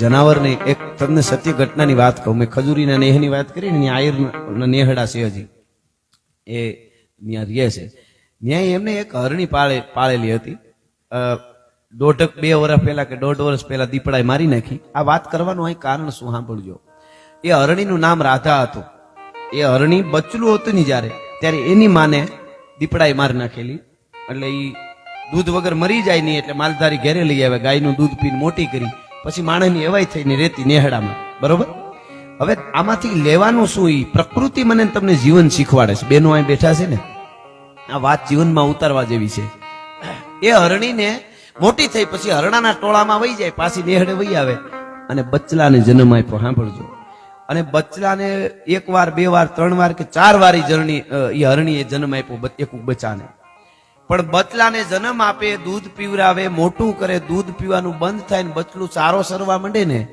જનાવરને એક તમને સત્ય ઘટનાની વાત કહું. મેં ખજૂરીના નેહની વાત કરી ને આયર નેહડા છે હજી. એ ત્યાં રહે છે. ત્યાં એમને એક હરણી પાળે, પાળેલી હતી. દોઢક બે વર્ષ પહેલા કે દોઢ વર્ષ પહેલા દીપડાએ મારી નાખી. આ વાત કરવાનું અહીં કારણ શું સાંભળજો. એ હરણીનું નામ રાધા હતું. એ હરણી બચલું હતું ને જ્યારે. ત્યારે એની માને દીપડાએ મારી નાખેલી. એટલે એ દૂધ વગર મરી જાય નહીં, એટલે માલધારી ઘેરે લઈ આવે, ગાયનું દૂધ પીને મોટી કરી. પછી માણસની એવાય થઈને રહેતી નેહડામાં. બરોબર? હવે આમાંથી લેવાનું શું? એ પ્રકૃતિ મને તમને જીવન શીખવાડે છે. બેનો અહીં બેઠા છે ને? આ વાત જીવનમાં ઉતારવા જેવી છે. એ હરણીને મોટી થઈ પછી હરણાના ટોળામાં વહી જાય, પાછી નેહડે વહી આવે. અને બચલાને જન્મ આપ્યો, સાંભળજો. અને બચલાને એક વાર, બે વાર, ત્રણ વાર કે ચાર વાર એ જરણી એ હરણીએ જન્મ આપ્યો એક બચ્ચાને પણ બચલાને જન્મ આપે, દૂધ પીવરાવે, મોટું કરે, દૂધ પીવાનું બંધ થાય ને બચલું સારો સરવા માંડે ને,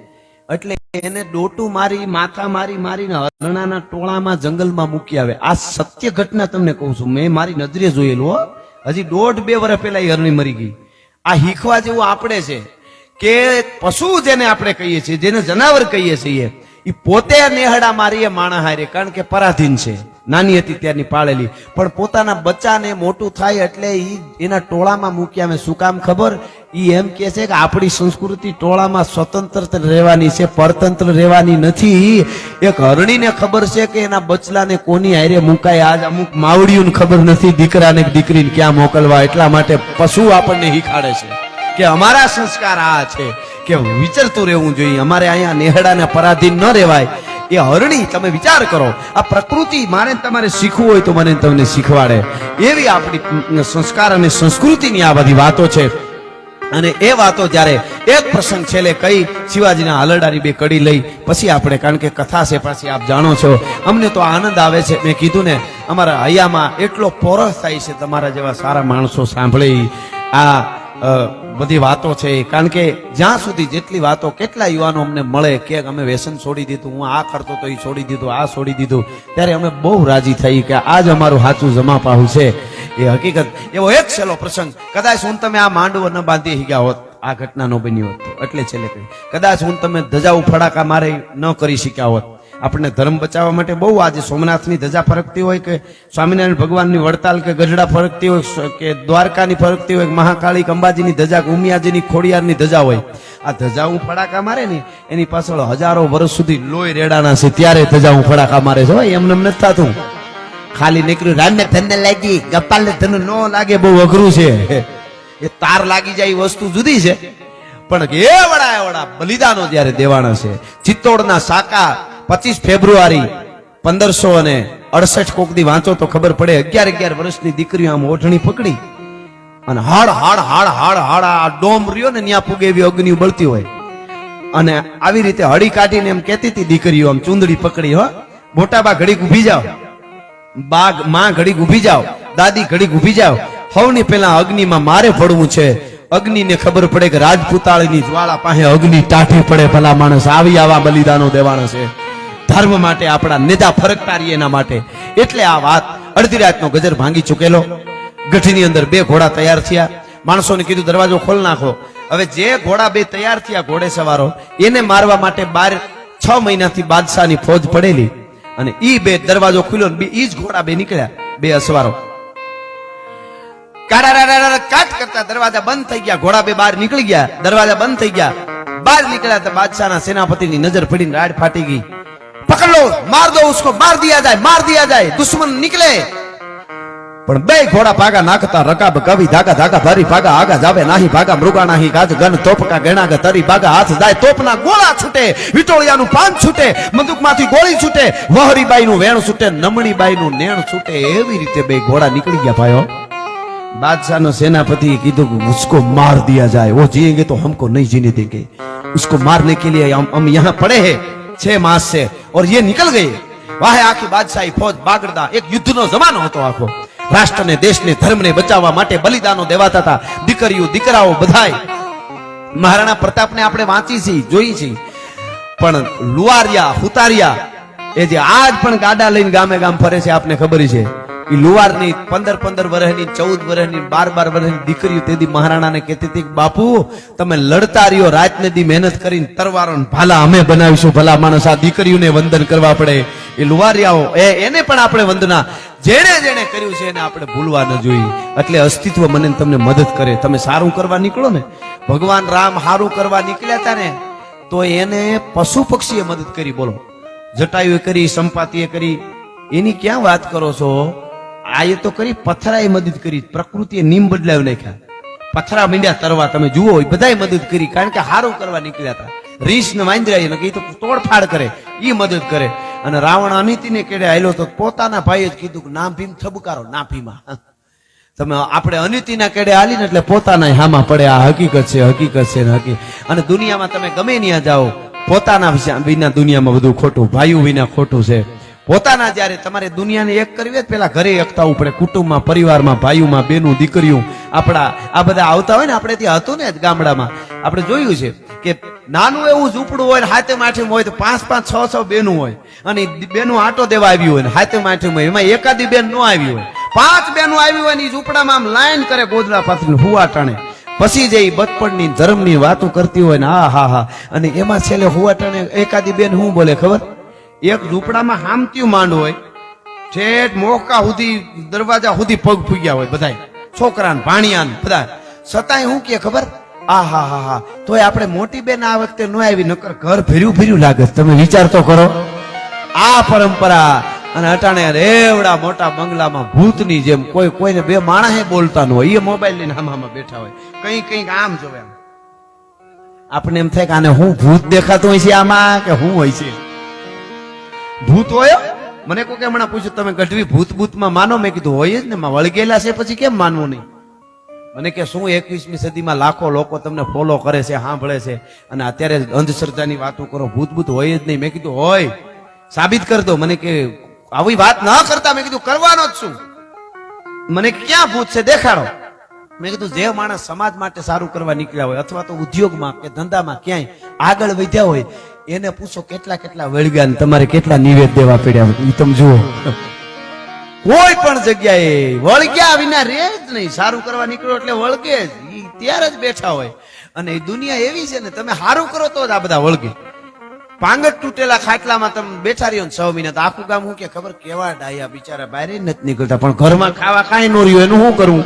એટલે એને ડોટું મારી, માથા મારી, મારીને હરણાના ટોળામાં, જંગલમાં મૂકી આવે. આ સત્ય ઘટના તમને કહું છું. મેં મારી નજરે જોયેલું, હો. હજી દોઢ બે વર્ષ પહેલા એ હરણી મરી ગઈ. આ હીખવા જેવું આપણે છે કે પશુ જેને આપણે કહીએ છીએ, જેને જનાવર કહીએ છીએ એ પોતે નેહડા મારીએ માણા હારે કારણ કે પરાધીન છે. નાની હતી ત્યારની પાળેલી. પણ પોતાના બચ્ચાને મોટું થાય એટલે એ એના ટોળામાં મૂક્યા. મેં શું કામ ખબર? એ એમ કે છે કે આપણી સંસ્કૃતિ ટોળામાં સ્વતંત્ર રહેવાની છે, પરતંત્ર રહેવાની નથી. એક હરણીને ખબર છે કે એના બચલાને કોની હારે મુકાય? આજ અમુક માવડીઓને ખબર નથી દીકરાને દીકરીને ક્યાં મોકલવા. એટલા માટે પશુ આપણને હિખાડે છે કે અમારા સંસ્કાર આ છે કે વિચરતું રહેવું જોઈએ. અમારે અહીંયા નેહડાને પરાધીન ન રહેવાય. એ હરણી, તમે વિચાર કરો, આ પ્રકૃતિ મારે તમારે શીખવું હોય તો મને તમને શીખવાડે. એવી આપણી સંસ્કાર અને સંસ્કૃતિની આ બધી વાતો છે. અને એ વાતો જ્યારે એક પ્રસંગ છેલ્લે કઈ શિવાજીના હાલરડાની બે કડી લઈ, પછી આપણે કારણ કે કથા છે, પાછી આપ જાણો છો. અમને તો આનંદ આવે છે. મેં કીધું ને, અમારા હૈયામાં એટલો પોરસ થાય છે, તમારા જેવા સારા માણસો સાંભળે. આ બધી વાતો છે કારણ કે જ્યાં સુધી જેટલી વાતો કેટલા યુવાનો અમને મળે કે અમે વ્યસન છોડી દીધું, હું આ કરતો તો એ છોડી દીધું, આ છોડી દીધું, ત્યારે અમે બહુ રાજી થઈ કે આજ અમારું સાચું જમા પાહું છે. એ હકીકત. એવો એક છેલ્લો પ્રસંગ. કદાચ હું તમે આ માંડવો ન બાંધી ગયા હોત, આ ઘટના નો બન્યો હોત. એટલે છેલ્લે કદાચ હું તમે ધજા ફડાકા મારે ન કરી શક્યા હોત. આપણને ધર્મ બચાવવા માટે બહુ આજે સોમનાથની ધજા ફરકતી હોય કે સ્વામિનારાયણ ભગવાનની વડતાલ કે ગઢડા ફરકતી હોય કે દ્વારકાની ફરકતી હોય મહાકાળી અંબાજીની ધજા, કે ઉમિયાજીની ખોડિયારની ધજા હોય. આ ધજા હું ફડાકા મારે ને, એની પાછળ હજારો વર્ષ સુધી લોહી રેડાના છે, ત્યારે ધજા હું ફડાકા મારે છે હોય એમને એમ નથી થતું. ખાલી નીકળ્યું, રામને ધનને લાગી, ગપાલને ધન ન લાગે, બહુ અઘરું છે. એ તાર લાગી જાય વસ્તુ જુદી છે. પણ એ વડા એ વડા, બલિદાનો જયારે દેવાના છે. ચિત્તોડના સાકા પચીસ ફેબ્રુઆરી પંદરસો અને અડસઠ કોકદી વાંચો તો ખબર પડે. અગિયાર અગિયાર વર્ષની દીકરીઓ આમ ઓઢણી પકડી. અને હાડ હાડ હાડ હાડ હાડ આ ડોમ રહ્યો ને ત્યાં પૂગે એવી અગ્નિ બળતી હોય. અને આવી રીતે હળી કાઢીને એમ કહેતી હતી દીકરીઓ આમ ચૂંદડી પકડી, હો. મોટા બા ઘડીક ઊભી જાઓ. બાગ, માં ઘડીક ઊભી જાઓ. દાદી ઘડીક ઊભી જાઓ. હવની પેલા અગ્નિમાં મારે પડવું છે. અગ્નિને ખબર પડે કે રાજપૂતાળીની જ્વાળા પાસે અગ્નિ ટાઠી પડે. ભલા માણસ આવી આવા બલિદાનો દેવાના છે. ધર્મ માટે આપણા નેતા ફરકતા રહીએ એના માટે. એટલે આ વાત અડધી રાતનો ગજર ભાંગી ચૂકેલો. ગઢની અંદર બે ઘોડા તૈયાર થયા. માણસોને કીધું, દરવાજો ખોલ નાખો. હવે જે ઘોડા બે તૈયાર થયા ઘોડે સવારો, એને મારવા માટે બાર છ મહિનાથી બાદશાહની ફોજ પડેલી. અને ઈ બે દરવાજો ખુલ્યો બે ઈ જ ઘોડા બે નીકળ્યા, બે અસવારો. કાટ કરતા દરવાજા બંધ થઈ ગયા. ઘોડા બે બહાર નીકળી ગયા. દરવાજા બંધ થઈ ગયા. બહાર નીકળ્યા તો બાદશાહના સેનાપતિની નજર પડીને રાડ ફાટી ગઈ. पकड़ लो, मार दो उसको, मार दिया जाए, मार दिया जाए, दुश्मन निकले। घोड़ा पागा नाखता, रकाब कभी धागा धागा भरी भागा आगा जावे नाही भागा, मृगा नाही गाज गन तोप का गणा का तरी भागा हाथ जाए तोप ना गोला छूटे विटोलिया नु पान छूटे मंदुक माथी गोली छूटे वहरी बाई नु वेण छूटे नमणी बाई नु नेण छूटे एवी रीते बे घोड़ा निकली गया भाई बादशाह नो सेनापति कीधु उसको मार दिया जाए वो जिएँगे तो हमको नहीं जीने देंगे उसको मारने के लिए हम यहाँ पड़े हैं छह मास से और ये निकल गए વાહે આખી બાદશાહી ફોજ બાગડતા એક યુદ્ધનો જમાનો હતો આખો રાષ્ટ્રને દેશને ધર્મને બચાવવા માટે બલિદાનો દેવાતા હતા દીકરીઓ દીકરાઓ બધાય મહારાણા પ્રતાપને આપણે વાંચી છીએ જોઈ છીએ પણ લુવારિયા હુતારિયા એ જે આજ પણ ગાડા લઈને ગામે ગામ ફરે છે આપને ખબર છે એ લુવારની પંદર પંદર વર્ષની ચૌદ વર્ષની બાર બાર વર્ષની દીકરીઓ તેથી મહારાણાને કહેતી હતી બાપુ, તમે લડતા રહ્યો રાતને દી મહેનત કરીને તરવારો ભાલા અમે બનાવીશું. ભલા માણસ આ દીકરીઓને વંદન કરવા પડે. એ લુવારિયાઓ, એ, એને પણ આપણે વંદના. જેણે જેણે કર્યું છે એને આપણે ભૂલવા ન જોઈએ. એટલે અસ્તિત્વ મને તમને મદદ કરે. તમે સારું કરવા નીકળો ને. ભગવાન રામ સારું કરવા નીકળ્યા હતા ને, તો એને પશુ પક્ષીએ મદદ કરી. બોલો. જટાયુએ કરી, સંપાતીએ કરી. એની ક્યાં વાત કરો છો? આ એ તો કરી પથરાએ મદદ કરી. પ્રકૃતિએ નિયમ બદલાવી નાખ્યા. પથરા મીંડ્યા તરવા તમે જુઓ એ બધાય મદદ કરી. કારણ કે હારું કરવા નીકળ્યા હતા. રીસ ને વાંદરા ને તો તોડફાડ કરે. એ મદદ કરે. અને રાવણ અનિતિને કેડે આયલો તો પોતાના ભાઈએ જ કીધું કે ના ભીમ થબકારો નાભીમાં તમે આપણે અનિતિના કેડે હાલીને એટલે પોતાના હામાં પડે. આ હકીકત છે હકીકત છે ને હકીકત અને દુનિયામાં તમે ગમે ત્યાં જાઓ, પોતાના વિના દુનિયામાં બધું ખોટું, ભાઈઓ વિના ખોટું છે. પોતાના જ્યારે તમારે દુનિયાને એક કરવી પેલા ઘરે એકતા ઉપડે, કુટુંબમાં, પરિવારમાં, ભાઈઓમાં બેનું દીકરીઓ, આપણા, આ બધા આવતા હોય ને, આપણે ત્યાં હતું ને ગામડામાં. આપણે જોયું છે કે નાનું એવું ઝૂંપડું હોય ને, હાથે માઠે હોય તો પાંચ પાંચ, છ છ બેનું હોય. અને બેનું આટો દેવા આવી હોય ને, હાથે માઠે હોય. એમાં એકાદી બેન ન આવી હોય. પાંચ બેનું આવી હોય ને ઝૂંપડામાં આમ લાઈન કરે ગોદડા પાથરીને હુવા ટાણે. પછી જે બચપણની ધર્મની વાતો કરતી હોય ને હા હા હા. અને એમાં છેલ્લે હુવા ટાણે એકાદી બેન શું બોલે, ખબર? એક ઝૂંપડામાં હામત્યું માંડ હોય, ઠેઠ મોકા સુધી, દરવાજા સુધી પગ ફૂગ્યા હોય બધાય. છોકરાને, ભાણિયાને બધા છતાંય હું કે ખબર? આ હા હા. હા તોય આપણે મોટી બેન આ વખતે ન આવી, નકર ઘર ભર્યું ભર્યું લાગે. તમે વિચાર તો કરો. આ પરંપરા અને અટાણે રેવડા મોટા બંગલામાં ભૂતની જેમ કોઈ કોઈને બે માણસે બોલતા ન હોય. એ મોબાઈલ લઈને હામામાં બેઠા હોય. કઈ કઈ આમ જોવે આપણે એમ થાય કે આને હું ભૂત દેખાતું હોય છે આમાં, કે હું હોય છે? ભૂત હોય? મને કોઈ કે હમણાં પૂછ્યું, તમે ગઢવી ભૂત ભૂતમાં માનો? મેં કીધું, હોય જ ને, માં વળગેલા છે, પછી કેમ માનવું નહીં? મને કે, શું એકવીસમી સદીમાં લાખો લોકો તમને ફોલો કરે છે, સાંભળે છે? અને અત્યારે અંધશ્રદ્ધાની વાતો કરો ભૂત ભૂત હોય જ નહીં. મેં કીધું, હોય. સાબિત કરી દો. મને કે, આવી વાત ન કરતા? મેં કીધું, કરવાનો જ છું. મને ક્યાં ભૂત છે? દેખાડો. મેં કીધું જે માણસ સમાજ માટે સારું કરવા નીકળ્યા હોય અથવા તો ઉદ્યોગમાં કે ધંધામાં ક્યાંય આગળ વધ્યા હોય, એને પૂછો કેટલા કેટલા વળગ્યા ને તમારે કેટલા નિવેદ દેવા પડ્યા હોય. તમે જુઓ. કોઈ પણ જગ્યાએ વળગ્યા વિના રે જ નહીં. સારું કરવા નીકળો એટલે વળગે જ. ત્યારે જ બેઠા હોય. અને એ દુનિયા એવી છે ને, તમે સારું કરો તો જ આ બધા વળગે. પાંગટ તૂટેલા ખાટલામાં તમે બેઠા રહ્યો છ મહિના તો આખું ગામ હું કે ખબર કેવા ડાયા બિચારા, બહાર નથી નીકળતા. પણ ઘરમાં ખાવા કાંઈ ન રહ્યું, એનું શું કરવું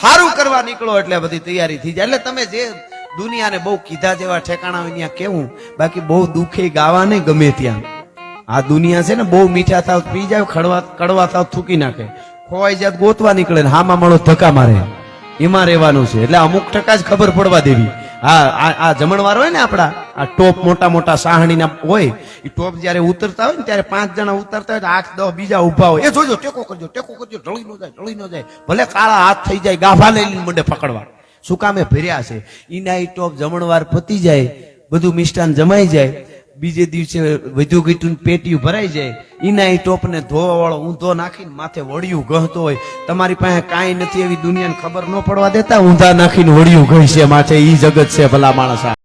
સારું કરવા નીકળો એટલે બધી તૈયારી થઈ જાય. એટલે તમે જે દુનિયાને બહુ કીધા જેવા ઠેકાણા હોય ત્યાં કેવું? બાકી બહુ દુખે ગાવા નહીં ગમે ત્યાં. આ દુનિયા છે ને, બહુ મીઠા થાવ, પી જાય, ખડવા કડવા થાવ, થૂકી નાખે. ખોવાઈ જાય ગોતવા નીકળે ને હામાં મળો ધક્કા મારે. એમાં રહેવાનું છે. એટલે અમુક ટકા જ ખબર પડવા દેવી. હા, આ જમણવાર હોય ને આપણા, આ ટોપ મોટા મોટા સાહણીના હોય એ ટોપ જ્યારે ઉતરતા હોય ને ત્યારે પાંચ જણા ઉતરતા હોય આઠ દસ બીજા ઊભા હોય. એ જોજો, ટેકો કરજો ટેકો કરજો, ઢળી ન જાય, ઢળી ન જાય. ભલે કાળા હાથ થઈ જાય, ગાભા લઈ મંડે પકડવા. શું કામે ભર્યા છે? એના એ ટોપ જમણવાર પતી જાય, બધું મિષ્ટાન જમાઈ જાય બીજે દિવસે વધુ ગીટું પેટીયું ભરાઈ જાય. એના એ ટોપને ધોવા વાળો ઊંધો નાખીને માથે વળિયું ગહતો હોય. તમારી પાસે કાંઈ નથી એવી દુનિયાને ખબર ન પડવા દેતા. ઊંધા નાખીને વળિયું ગઈ છે માથે. ઈ જગત છે ભલા માણસ